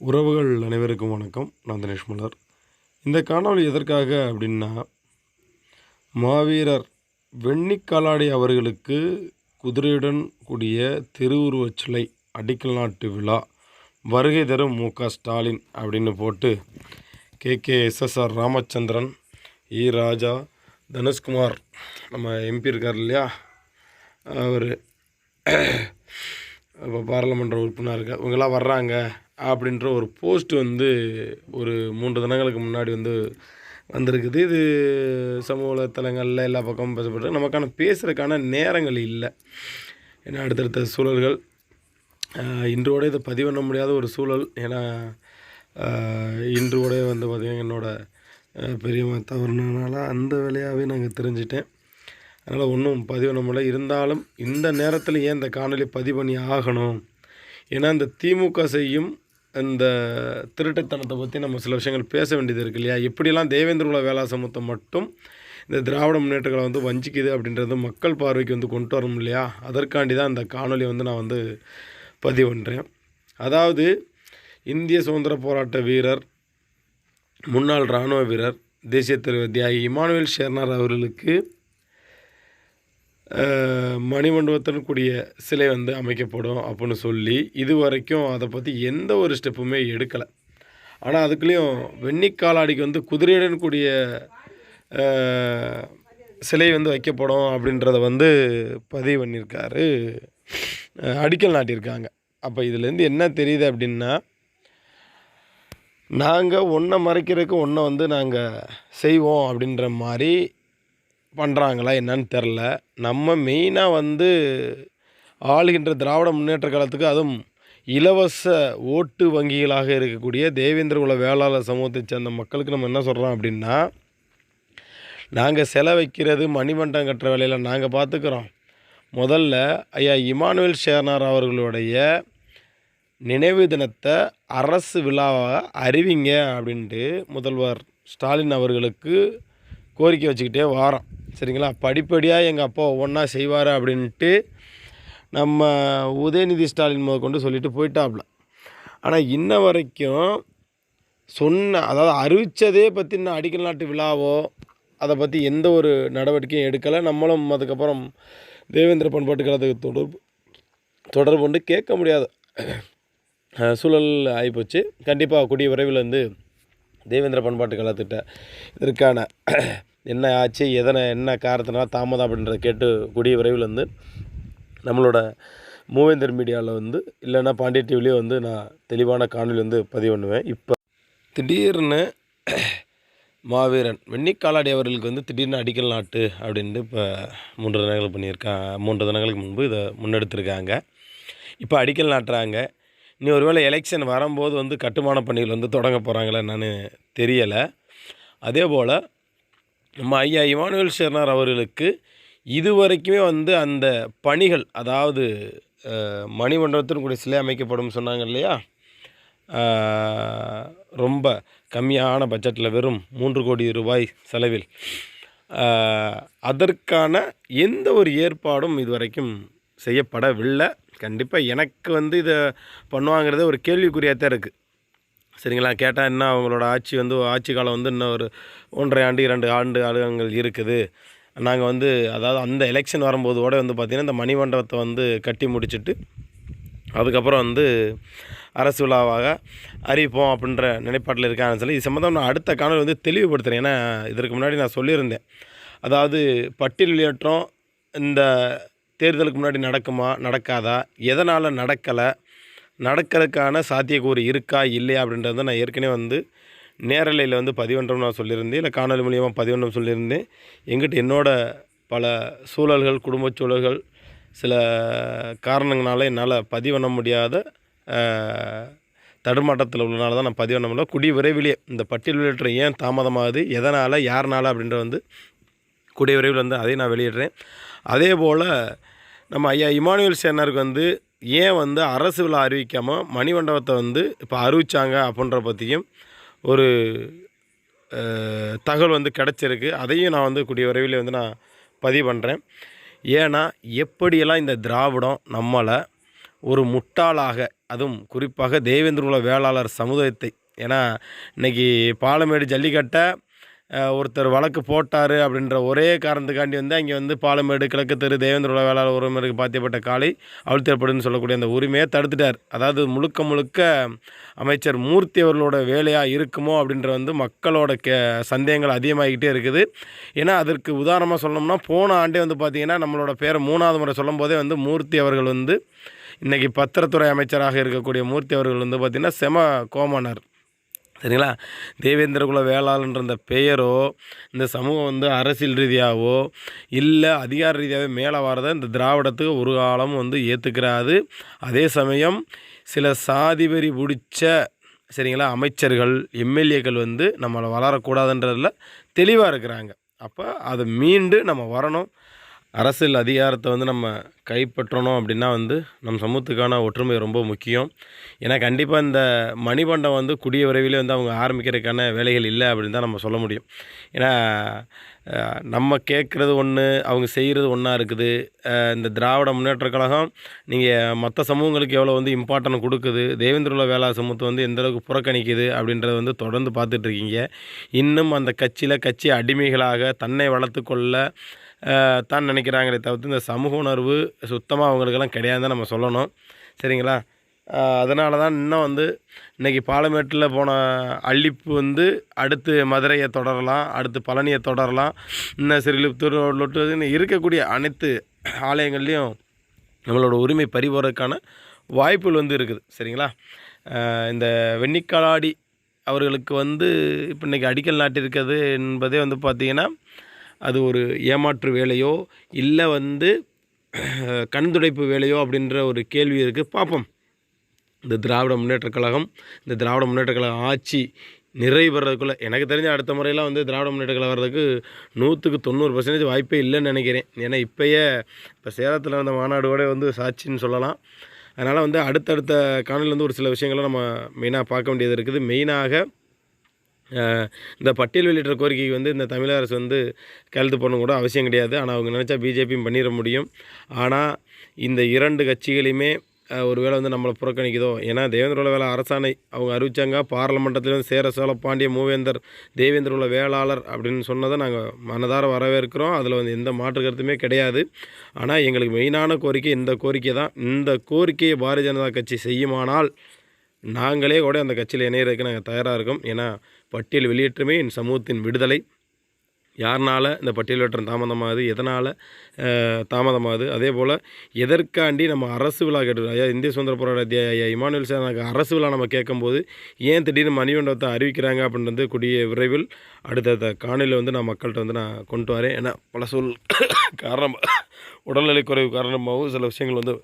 உறவுகள் அனைவருக்கும் வணக்கம். நான் தினேஷ் மலர். இந்த காணொளி எதற்காக அப்படின்னா மாவீரர் வெண்ணிக்காலாடி அவர்களுக்கு குதிரையுடன் கூடிய திருவுருவச் சிலை அடிக்கல் நாட்டு விழா வருகை தரும் மு க ஸ்டாலின் அப்படின்னு போட்டு K. K. SSR Ramachandran E. Raja Dhanushkumar நம்ம எம்பி இருக்கார் இல்லையா? அவர். இப்போ பாராளுமன்ற உறுப்பினருக்கு இவங்கெல்லாம் வர்றாங்க அப்படின்ற ஒரு போஸ்ட் வந்து ஒரு மூன்று தினங்களுக்கு முன்னாடி வந்து வந்திருக்குது. இது சமூக வலைத்தளங்களில் எல்லா பக்கமும் பேசப்பட்டு நமக்கான பேசுகிறதுக்கான நேரங்கள் இல்லை. ஏன்னா அடுத்தடுத்த சூழல்கள் இன்றோட இதை பதிவு பண்ண முடியாத ஒரு சூழல். ஏன்னா இன்றோட இன்று கூட வந்து பார்த்திங்கன்னா என்னோடய பெரியம்மா தவறுனதுனால அந்த வேலையாகவே நாங்கள் தெரிஞ்சிட்டேன். அதனால் ஒன்றும் பதிவு பண்ண முடியல இருந்தாலும் இந்த நேரத்தில் ஏன் இந்த காணொலி பதிவு பண்ணி ஆகணும்? ஏன்னா இந்த திமுக செய்யும் இந்த திருட்டுத்தனத்தை பற்றி நம்ம சில விஷயங்கள் பேச வேண்டியது இருக்கு இல்லையா? எப்படியெல்லாம் தேவேந்திர வேலா வேளா சமூகத்தை மட்டும் இந்த திராவிட முன்னேற்றங்களை வந்து வஞ்சிக்குது அப்படின்றது மக்கள் பார்வைக்கு வந்து கொண்டு வரணும் இல்லையா? அதற்காண்டி தான் இந்த காணொலி வந்து நான் வந்து பதிவு பண்ணுறேன் அதாவது இந்திய சுதந்திர போராட்ட வீரர் முன்னாள் இராணுவ வீரர் தேசிய தலைவர் தியாகி இமானுவேல் ஷெர்னார் அவர்களுக்கு மணிமண்டபத்துடன் கூடிய சிலை வந்து அமைக்கப்படும் அப்படின்னு சொல்லி இது வரைக்கும் அதை பற்றி எந்த ஒரு ஸ்டெப்புமே எடுக்கலை. ஆனால் அதுக்குள்ளேயும் வெண்ணிக்காலாடிக்கு வந்து குதிரையுடன் கூடிய சிலை வந்து வைக்கப்படும் அப்படின்றத வந்து பதிவு பண்ணியிருக்காரு. அடிக்கல் நாட்டியிருக்காங்க. அப்போ இதுலேருந்து என்ன தெரியுது அப்படின்னா நாங்கள் ஒன்றை மறைக்கிறதுக்கு ஒன்றை வந்து நாங்கள் செய்வோம் அப்படின்ற மாதிரி பண்ணுறாங்களா என்னன்னு தெரில நம்ம மெயினாக வந்து ஆளுகின்ற திராவிட முன்னேற்ற காலத்துக்கு அதுவும் இலவச ஓட்டு வங்கிகளாக இருக்கக்கூடிய தேவேந்திர குல வேளாளர் சமூகத்தை சேர்ந்த மக்களுக்கு நம்ம என்ன சொல்கிறோம் அப்படின்னா நாங்கள் செலை வைக்கிறது மணிமண்டம் கட்டுற வேலையில் நாங்கள் பார்த்துக்குறோம் முதல்ல ஐயா இமானுவேல் ஷேர்னார் அவர்களுடைய நினைவு தினத்தை அரசு விழாவாக அறிவிங்க அப்படின்ட்டு முதல்வர் ஸ்டாலின் அவர்களுக்கு கோரிக்கை வச்சுக்கிட்டே வாரோம் சரிங்களா? படிப்படியாக எங்கள் அப்பா ஒவ்வொன்றா செய்வார் அப்படின்ட்டு நம்ம உதயநிதி ஸ்டாலின் முத கொண்டு சொல்லிட்டு போயிட்டாப்ல. ஆனால் இன்ன வரைக்கும் சொன்ன அதாவது அறிவித்ததே பற்றி இன்னும் அடிக்கல் நாட்டு விழாவோ அதை பற்றி எந்த ஒரு நடவடிக்கையும் எடுக்கலை. நம்மளும் அதுக்கப்புறம் தேவேந்திர பண்பாட்டு கழகத்துக்கு தொடர்பு தொடர்பு கொண்டு கேட்க முடியாது. சூழல் ஆகிப்போச்சு கண்டிப்பாக கூடிய விரைவில் வந்து தேவேந்திர பண்பாட்டு கழகத்திட்ட இதற்கான என்ன ஆச்சு எதனை என்ன காரணத்தினால தாமதம் அப்படின்றத கேட்டு கூடிய விரைவில் வந்து நம்மளோட மூவேந்தர் மீடியாவில் வந்து இல்லைன்னா பாண்டிய டிவிலேயே வந்து நான் தெளிவான காணொலி வந்து பதிவு பண்ணுவேன். இப்போ திடீர்னு மாவீரன் வெண்ணிக்காலாடி அவர்களுக்கு வந்து திடீர்னு அடிக்கல் நாட்டு அப்படின்ட்டு இப்போ மூன்று தினங்கள் பண்ணியிருக்காங்க மூன்று தினங்களுக்கு முன்பு இதை முன்னெடுத்திருக்காங்க. இப்போ அடிக்கல் நாட்டுறாங்க. இனி ஒருவேளை எலெக்ஷன் வரும்போது வந்து கட்டுமான பணிகள் வந்து தொடங்க போகிறாங்களா என்னன்னு தெரியலை. அதே போல் நம்ம ஐயா இமானுவேல் சேர்னார் அவர்களுக்கு இது வரைக்குமே வந்து அந்த பணிகள் அதாவது அஹ், மணிமண்டபத்தின் கூட சிலை அமைக்கப்படும் சொன்னாங்க இல்லையா? ரொம்ப கம்மியான பட்ஜெட்டில் வெறும் மூன்று கோடி ரூபாய் செலவில். அதற்கான எந்த ஒரு ஏற்பாடும் இதுவரைக்கும் செய்யப்படவில்லை. கண்டிப்பாக எனக்கு வந்து இதை பண்ணுவாங்கிறது ஒரு கேள்விக்குறியாக தான் இருக்குது சரிங்களா? கேட்டால் என்ன அவங்களோட ஆட்சி வந்து ஆட்சி காலம் வந்து இன்னும் ஒரு ஒன்றரை ஆண்டு இரண்டு ஆண்டு காலங்கள் இருக்குது. நாங்கள் வந்து அதாவது அந்த எலெக்ஷன் வரும்போது கூட வந்து பார்த்திங்கன்னா இந்த மணிமண்டபத்தை வந்து கட்டி முடிச்சுட்டு அதுக்கப்புறம் வந்து அரசு விழாவாக அறிவிப்போம் அப்படின்ற நிலைப்பாட்டில் இருக்காங்கன்னு சொல்லி இது சம்மந்தம் நான் அடுத்த காணொலி வந்து தெளிவுபடுத்துகிறேன் ஏன்னா இதற்கு முன்னாடி நான் சொல்லியிருந்தேன். அதாவது பட்டியல் வெளியேற்றம் இந்த தேர்தலுக்கு முன்னாடி நடக்குமா நடக்காதா எதனால் நடக்கலை நடக்கிறதுக்கான சாத்தியக்கூறு இருக்கா இல்லையா அப்படின்றத நான் ஏற்கனவே வந்து நேரலையில் வந்து பதிவன்றம் நான் சொல்லியிருந்தேன். இல்லை காணொலி மூலியமாக பதிவன்றம் சொல்லியிருந்தேன். எங்கிட்ட என்னோட பல சூழல்கள் குடும்பச் சூழல்கள் சில காரணங்களால் என்னால் பதிவு பண்ண முடியாத தடுமாட்டத்தில் உள்ளனால தான் நான் பதிவு பண்ண முடியல. குடி விரைவிலேயே இந்த பட்டியல் வெளியேற்றம் ஏன் தாமதமாகுது எதனால் யாருனால அப்படின்ற வந்து குடி விரைவில் வந்து அதையும் நான் வெளியிடுறேன். அதே போல் நம்ம ஐயா இமானுவேல் சேனருக்கு வந்து ஏன் வந்து அரசு விழா அறிவிக்காமல் மணிமண்டபத்தை வந்து இப்போ அறிவித்தாங்க அப்படின்ற பற்றியும் ஒரு தகவல் வந்து கிடச்சிருக்கு. அதையும் நான் வந்து கூடிய விரைவில் வந்து நான் பதிவு பண்ணுறேன் ஏன்னா எப்படியெல்லாம் இந்த திராவிடம் நம்மளை ஒரு முட்டாளாக அதுவும் குறிப்பாக தேவேந்திரகுல வேளாளர் சமுதாயத்தை ஏன்னா இன்னைக்கு பாலமேடு ஜல்லிக்கட்டை ஒருத்தர் வழக்கு போட்டார் அப்படின்ற ஒரே காரணத்துக்காண்டி வந்து அங்கே வந்து பாலமேடு கிழக்கு தெரு தேவேந்திரகுல வேளாளர் உரிமைக்கு பாத்தியப்பட்ட காலை அவிழ்த்தப்படுன்னு சொல்லக்கூடிய அந்த உரிமையை தடுத்துட்டார். அதாவது முழுக்க முழுக்க அமைச்சர் மூர்த்தி அவர்களோட வேலையாக இருக்குமோ அப்படின்ற வந்து மக்களோட கே சந்தேகங்கள் அதிகமாகிக்கிட்டே இருக்குது. ஏன்னா அதற்கு உதாரணமாக சொல்லணும்னா போன ஆண்டே வந்து பார்த்திங்கன்னா நம்மளோட பேரை மூணாவது முறை சொல்லும் போதே வந்து மூர்த்தி அவர்கள் வந்து இன்றைக்கி பத்திரத்துறை அமைச்சராக இருக்கக்கூடிய மூர்த்தி அவர்கள் வந்து பார்த்திங்கன்னா செம கோமானார். சரிங்களா? தேவேந்திரகுல வேளாளன்ற அந்த பெயரோ இந்த சமூகம் வந்து அரசியல் ரீதியாகவோ இல்லை அதிகார ரீதியாகவே மேலே வரதை இந்த திராவிடத்துக்கு ஒரு காலம் வந்து ஏற்றுக்கிறாது அதே சமயம் சில சாதிபரி பிடிச்ச சரிங்களா அமைச்சர்கள் எம்எல்ஏக்கள் வந்து நம்மளை வளரக்கூடாதுன்றதில் தெளிவாக இருக்கிறாங்க. அப்போ அதை மீண்டு நம்ம வரணும். அரசியல் அதிகாரத்தை வந்து நம்ம கைப்பற்றணும் அப்படின்னா வந்து நம் சமூகத்துக்கான ஒற்றுமை ரொம்ப முக்கியம். ஏன்னா கண்டிப்பாக இந்த மணிமண்டம் வந்து கூடிய விரைவில் வந்து அவங்க ஆரம்பிக்கிறதுக்கான வேலைகள் இல்லை அப்படின்னு தான் நம்ம சொல்ல முடியும். ஏன்னா நம்ம கேட்குறது ஒன்று அவங்க செய்கிறது ஒன்றா இருக்குது. இந்த திராவிட முன்னேற்ற கழகம் நீங்கள் மற்ற சமூகங்களுக்கு எவ்வளோ வந்து இம்பார்ட்டன்ட் கொடுக்குது தேவேந்திரகுல வேளா சமூகத்தை வந்து எந்த அளவுக்கு புறக்கணிக்குது அப்படின்றத வந்து தொடர்ந்து பார்த்துட்ருக்கீங்க இன்னும் அந்த கட்சியில் கட்சி அடிமைகளாக தன்னை வளர்த்துக்கொள்ள தான் நினைக்கிறாங்களே தவிர்த்து இந்த சமூக உணர்வு சுத்தமாக அவங்களுக்கெல்லாம் கிடையாதுன்னு நம்ம சொல்லணும். சரிங்களா? அதனால தான் இன்னும் வந்து இன்றைக்கி பாலமேட்டில் போன அள்ளிப்பு வந்து அடுத்து மதுரையை தொடரலாம் அடுத்து பழனியை தொடரலாம். இன்னும் சிறிலிப்புத்தூர் லொட்டு இருக்கக்கூடிய அனைத்து ஆலயங்கள்லேயும் நம்மளோட உரிமை பறிபோறதுக்கான வாய்ப்புகள் வந்து இருக்குது. சரிங்களா? இந்த வெண்ணிக்காலாடி அவர்களுக்கு வந்து இப்போ இன்றைக்கி அடிக்கல் நாட்டிருக்கிறது என்பதே வந்து பார்த்திங்கன்னா அது ஒரு ஏமாற்று வேலையோ இல்லை வந்து கண் துடைப்பு வேலையோ அப்படின்ற ஒரு கேள்வி இருக்குது பார்ப்போம் இந்த திராவிட முன்னேற்றக் கழகம் இந்த திராவிட முன்னேற்றக் கழகம் ஆட்சி நிறைவு பெறதுக்குள்ளே எனக்கு தெரிஞ்ச அடுத்த முறையெல்லாம் வந்து திராவிட முன்னேற்ற கழகம் வர்றதுக்கு நூற்றுக்கு தொண்ணூறு பர்சன்டேஜ் வாய்ப்பே இல்லைன்னு நினைக்கிறேன். ஏன்னா இப்போயே இப்போ சேலத்தில் நடந்த மாநாடோட வந்து சாட்சின்னு சொல்லலாம். அதனால் வந்து அடுத்தடுத்த காணொலியில் வந்து ஒரு சில விஷயங்களை நம்ம மெயினாக பார்க்க வேண்டியது இருக்குது. மெயினாக இந்த பட்டியல் வெளியிட்ட கோரிக்கைக்கு வந்து இந்த தமிழக அரசு வந்து கையெழுத்து போடணும் கூட அவசியம் கிடையாது. ஆனால் அவங்க நினச்சா பிஜேபியும் பண்ணிட முடியும். ஆனால் இந்த இரண்டு கட்சிகளையுமே ஒரு வேளை வந்து நம்மளை புறக்கணிக்குதோ? ஏன்னா தேவேந்திரோல வேலை அரசாணை. அவங்க அறிவித்தாங்க பார்லமெண்டத்தில் வந்து சேர சோழ பாண்டிய மூவேந்தர் தேவேந்திரோல வேளாளர் அப்படின்னு சொன்னதை நாங்கள் மனதார வரவேற்கிறோம். அதில் வந்து எந்த மாற்று கருத்துமே கிடையாது. ஆனால் எங்களுக்கு மெயினான கோரிக்கை இந்த கோரிக்கை தான். இந்த கோரிக்கையை பாரதிய ஜனதா கட்சி செய்யுமானால் நாங்களே கூட அந்த கட்சியில் இணையிறதுக்கு நாங்கள் தயாராக இருக்கோம். ஏன்னா பட்டியல் வெளியேற்றமே என் சமூகத்தின் விடுதலை. யாருனால இந்த பட்டியல் வெற்றம் தாமதமாகுது? எதனால் தாமதமாகுது? அதே போல் எதற்காண்டி நம்ம அரசு விழா கேட்டு ஐயா இந்திய சுதந்திர போராட்ட ஐயா இமானுவேல் சேனாக்கு அரசு விழா நம்ம கேட்கும்போது ஏன் திடீர்னு மணிமண்டபத்தை அறிவிக்கிறாங்க அப்படின்றது கூடிய விரைவில் அடுத்தடுத்த காணொலியில் வந்து நான் மக்கள்கிட்ட வந்து நான் கொண்டு வரேன். ஏன்னா பல சொல் காரணம் உடல்நிலை குறைவு காரணமாகவும் சில விஷயங்கள் வந்து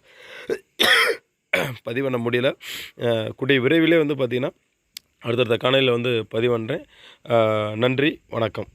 பதிவு பண்ண முடியல. கூடிய விரைவிலே வந்து பார்த்திங்கன்னா அடுத்தடுத்த காணொலியில் வந்து பதிவு பண்ணுறேன் நன்றி வணக்கம்.